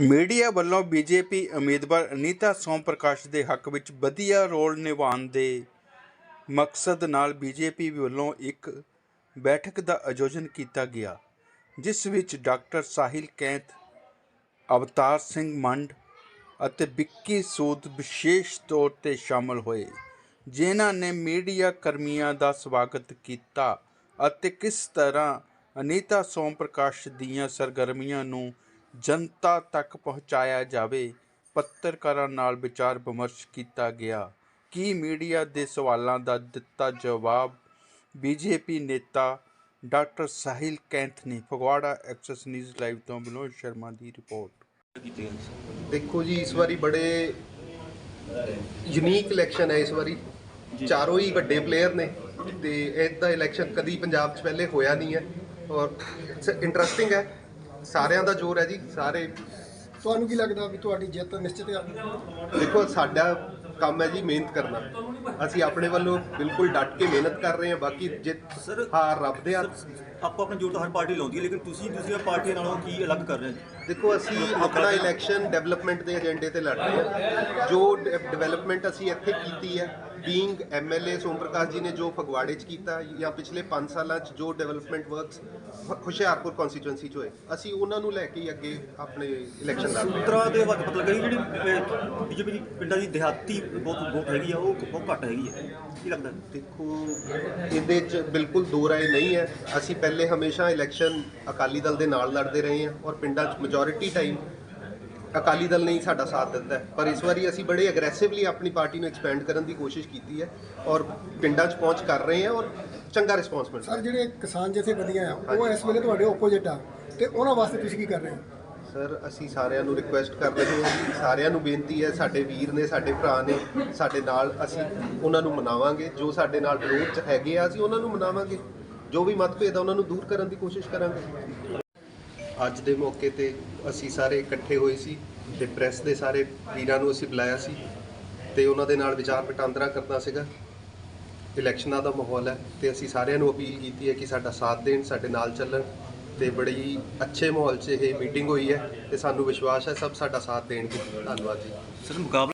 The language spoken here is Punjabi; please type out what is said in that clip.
ਮੀਡੀਆ ਵੱਲੋਂ ਬੀਜੇਪੀ ਉਮੀਦਵਾਰ ਅਨੀਤਾ ਸੋਮ ਪ੍ਰਕਾਸ਼ ਦੇ ਹੱਕ ਵਿੱਚ ਵਧੀਆ ਰੋਲ ਨਿਭਾਉਣ ਦੇ ਮਕਸਦ ਨਾਲ ਬੀਜੇਪੀ ਵੱਲੋਂ ਇੱਕ ਬੈਠਕ ਦਾ ਆਯੋਜਨ ਕੀਤਾ ਗਿਆ, ਜਿਸ ਵਿੱਚ ਡਾਕਟਰ ਸਾਹਿਲ ਕੈਂਥ, ਅਵਤਾਰ ਸਿੰਘ ਮੰਡ ਅਤੇ ਵਿੱਕੀ ਸੂਦ ਵਿਸ਼ੇਸ਼ ਤੌਰ ਤੇ ਸ਼ਾਮਲ ਹੋਏ, ਜਿਨ੍ਹਾਂ ਨੇ ਮੀਡੀਆ ਕਰਮੀਆਂ ਦਾ ਸਵਾਗਤ ਕੀਤਾ ਅਤੇ ਕਿਸ ਤਰ੍ਹਾਂ ਅਨੀਤਾ ਸੋਮ ਪ੍ਰਕਾਸ਼ ਦੀਆਂ ਸਰਗਰਮੀਆਂ ਨੂੰ ਜਨਤਾ ਤੱਕ ਪਹੁੰਚਾਇਆ ਜਾਵੇ ਪੱਤਰਕਾਰਾਂ ਨਾਲ ਵਿਚਾਰ ਵਿਮਰਸ਼ ਕੀਤਾ ਗਿਆ। ਕੀ ਮੀਡੀਆ ਦੇ ਸਵਾਲਾਂ ਦਾ ਦਿੱਤਾ ਜਵਾਬ? ਬੀਜੇਪੀ ਨੇਤਾ ਡਾਕਟਰ ਸਾਹਿਲ ਕੈਂਥ ਨੇ ਫਗਵਾੜਾ ਐਕਸੈਸ ਨਿਊਜ਼ ਲਾਈਵ ਤੋਂ ਬਿਨੋਦ ਸ਼ਰਮਾ ਦੀ ਰਿਪੋਰਟ। ਦੇਖੋ ਜੀ ਇਸ ਵਾਰੀ ਬੜੇ ਯੂਨੀਕ ਇਲੈਕਸ਼ਨ ਹੈ ਇਸ ਵਾਰੀ। ਚਾਰੋਂ ਹੀ ਵੱਡੇ ਪਲੇਅਰ ਨੇ ਤੇ ਇਦਾਂ ਇਲੈਕਸ਼ਨ ਕਦੀ ਪੰਜਾਬ 'ਚ ਪਹਿਲੇ ਹੋਇਆ ਨਹੀਂ ਹੈ ਔਰ ਇੰਟਰਸਟਿੰਗ ਹੈ। ਸਾਰਿਆਂ ਦਾ ਜ਼ੋਰ ਹੈ ਜੀ ਸਾਰੇ। ਤੁਹਾਨੂੰ ਕੀ ਲੱਗਦਾ ਵੀ ਤੁਹਾਡੀ ਜਿੱਤ ਨਿਸ਼ਚਿਤ ਆ ਦੇਖੋ ਸਾਡਾ ਕੰਮ ਹੈ ਜੀ ਮਿਹਨਤ ਕਰਨਾ। ਅਸੀਂ ਆਪਣੇ ਵੱਲੋਂ ਬਿਲਕੁਲ ਡਟ ਕੇ ਮਿਹਨਤ ਕਰ ਰਹੇ ਹਾਂ ਬਾਕੀ ਜਿੱਤ ਹਾਰ ਰੱਬ ਦੇ ਹੱਥ ਆਪੋ ਆਪਣਾ ਜੋਰ ਤਾਂ ਹਰ ਪਾਰਟੀ ਲਾਉਂਦੀ ਹੈ ਲੇਕਿਨ ਤੁਸੀਂ ਦੂਸਰੀਆਂ ਪਾਰਟੀਆਂ ਨਾਲੋਂ ਕੀ ਅਲੱਗ ਕਰ ਰਹੇ ਹੋ? ਦੇਖੋ ਅਸੀਂ ਆਪਣਾ ਇਲੈਕਸ਼ਨ ਡਿਵੈਲਪਮੈਂਟ ਦੇ ਏਜੰਡੇ ਤੇ ਲੜ ਰਹੇ ਹਾਂ। ਜੋ ਡਿਵੈਲਪਮੈਂਟ ਅਸੀਂ ਇੱਥੇ ਕੀਤੀ ਹੈ ਬੀਇੰਗ ਐਮਐਲਏ ਸੋਮ ਪ੍ਰਕਾਸ਼ ਜੀ ਨੇ ਜੋ ਫਗਵਾੜੇ 'ਚ ਕੀਤਾ ਜਾਂ ਪਿਛਲੇ 5 ਸਾਲਾਂ 'ਚ ਜੋ ਡਿਵੈਲਪਮੈਂਟ ਵਰਕਸ ਹੁਸ਼ਿਆਰਪੁਰ ਕਨਸਟੀਚੁਐਂਸੀ 'ਚ ਹੋਏ ਅਸੀਂ ਉਹਨਾਂ ਨੂੰ ਲੈ ਕੇ ਹੀ ਅੱਗੇ ਆਪਣੇ ਇਲੈਕਸ਼ਨ ਲੜ ਰਹੇ ਹਾਂ। ਸੂਤਰਾਂ ਦੇ ਵਕਤ ਲੱਗਾ ਜੀ ਜਿਹੜੀ ਬੀਜੇਪੀ ਦੀ ਪਿੰਡਾਂ ਦੀ ਦਿਹਾਤੀ ਬਹੁਤ ਵੋਟ ਹੈਗੀ ਆ ਉਹ ਬਹੁਤ ਘੱਟ ਹੈਗੀ ਹੈ ਕੀ ਲੱਗਦਾ? ਦੇਖੋ ਇਹਦੇ 'ਚ ਬਿਲਕੁਲ ਦੋ ਰਾਏ ਨਹੀਂ ਹੈ। ਅਸੀਂ ਪਹਿਲੇ ਹਮੇਸ਼ਾ ਇਲੈਕਸ਼ਨ ਅਕਾਲੀ ਦਲ ਦੇ ਨਾਲ ਲੜਦੇ ਰਹੇ ਹਾਂ ਔਰ ਪਿੰਡਾਂ 'ਚ ਮੈਜੋਰਿਟੀ ਟਾਈਮ ਅਕਾਲੀ ਦਲ ਨੇ ਹੀ ਸਾਡਾ ਸਾਥ ਦਿੱਤਾ। ਪਰ ਇਸ ਵਾਰੀ ਅਸੀਂ ਬੜੇ ਐਗਰੈਸਿਵਲੀ ਆਪਣੀ ਪਾਰਟੀ ਨੂੰ ਐਕਸਪੈਂਡ ਕਰਨ ਦੀ ਕੋਸ਼ਿਸ਼ ਕੀਤੀ ਹੈ ਔਰ ਪਿੰਡਾਂ 'ਚ ਪਹੁੰਚ ਕਰ ਰਹੇ ਹਾਂ ਔਰ ਚੰਗਾ ਰਿਸਪੌਂਸ ਮਿਲ ਰਿਹਾ ਸਰ ਜਿਹੜੇ ਕਿਸਾਨ ਜਥੇਬੰਦੀਆਂ ਆ ਉਹ ਇਸ ਵੇਲੇ ਤੁਹਾਡੇ ਆਪੋਜੀਟ ਆ ਤੇ ਉਹਨਾਂ ਵਾਸਤੇ ਤੁਸੀਂ ਕੀ ਕਰ ਰਹੇ ਹੋ? ਸਰ ਅਸੀਂ ਸਾਰਿਆਂ ਨੂੰ ਰਿਕੁਐਸਟ ਕਰ ਰਹੇ ਹਾਂ ਸਾਰਿਆਂ ਨੂੰ ਬੇਨਤੀ ਹੈ ਸਾਡੇ ਵੀਰ ਨੇ ਸਾਡੇ ਭਰਾ ਨੇ ਸਾਡੇ ਨਾਲ ਅਸੀਂ ਉਹਨਾਂ ਨੂੰ ਮਨਾਵਾਂਗੇ। ਜੋ ਸਾਡੇ ਨਾਲ ਵਿਰੋਧ 'ਚ ਹੈਗੇ ਆ ਅਸੀਂ ਉਹਨਾਂ ਨੂੰ ਮਨਾਵਾਂਗੇ। ਜੋ ਵੀ ਮਤਭੇਦ ਆ ਉਹਨਾਂ ਨੂੰ ਦੂਰ ਕਰਨ ਦੀ ਕੋਸ਼ਿਸ਼ ਕਰਾਂਗੇ। ਅੱਜ ਦੇ ਮੌਕੇ ਤੇ ਅਸੀਂ ਸਾਰੇ ਇਕੱਠੇ ਹੋਏ ਸੀ ਤੇ ਪ੍ਰੈਸ ਦੇ ਸਾਰੇ ਵੀਰਾਂ ਨੂੰ ਅਸੀਂ ਬੁਲਾਇਆ ਸੀ ਤੇ ਉਹਨਾਂ ਦੇ ਨਾਲ ਵਿਚਾਰ ਵਟਾਂਦਰਾ ਕਰਨਾ ਸੀਗਾ। ਇਲੈਕਸ਼ਨਾਂ ਦਾ ਮਾਹੌਲ ਹੈ ਤੇ ਅਸੀਂ ਸਾਰਿਆਂ ਨੂੰ ਅਪੀਲ ਕੀਤੀ ਹੈ ਕਿ ਸਾਡਾ ਸਾਥ ਦੇਣ, ਸਾਡੇ ਨਾਲ ਚੱਲਣ ਤੇ ਬੜੀ ਅੱਛੇ ਮਾਹੌਲ 'ਚ ਇਹ ਮੀਟਿੰਗ ਹੋਈ ਹੈ ਤੇ ਸਾਨੂੰ ਵਿਸ਼ਵਾਸ ਹੈ ਸਭ ਸਾਡਾ ਸਾਥ ਦੇਣਗੇ। ਧੰਨਵਾਦ ਜੀ। ਸਰ, ਮੁਕਾਬਲਾ